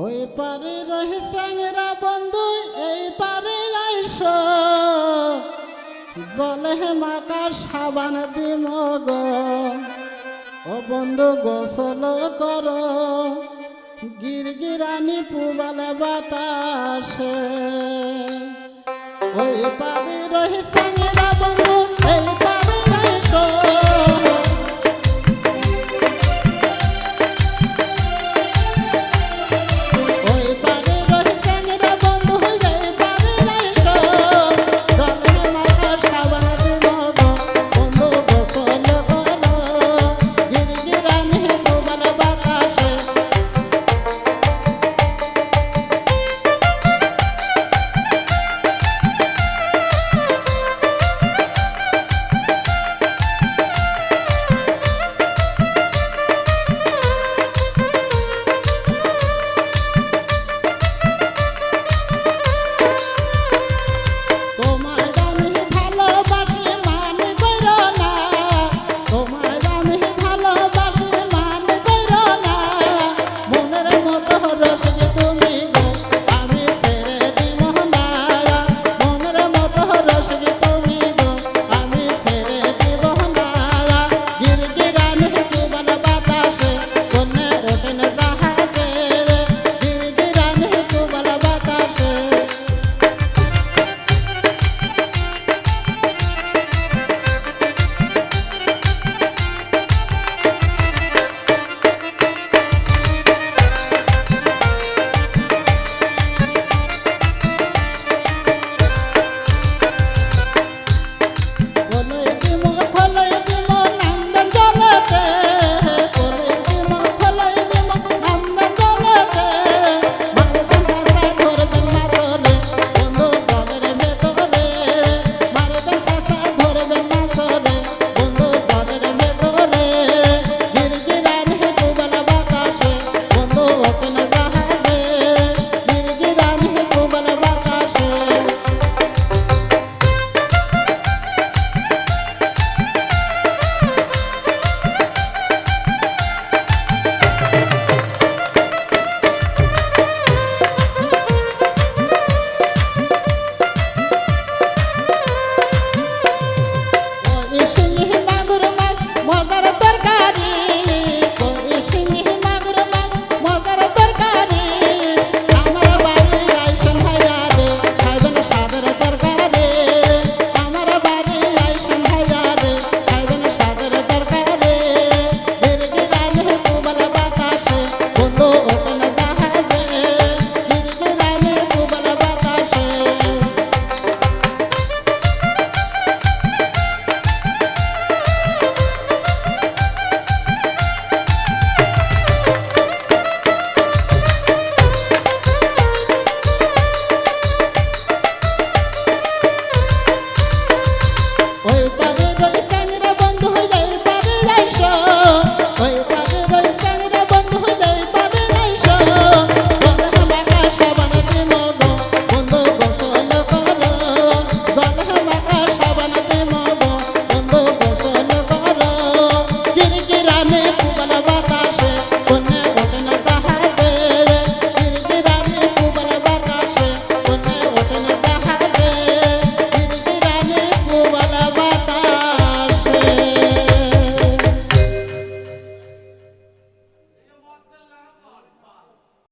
ওই পারে রহে সাংরা বন্ধু, এই পারে আইস। জলে মাকা সাবান দিম গো। ও বন্ধু, গোসল কর। গিরগিরানি পুবাল বাতাসে। ওই পারে রহে সাংরা বন্ধু, এই পারে আইস।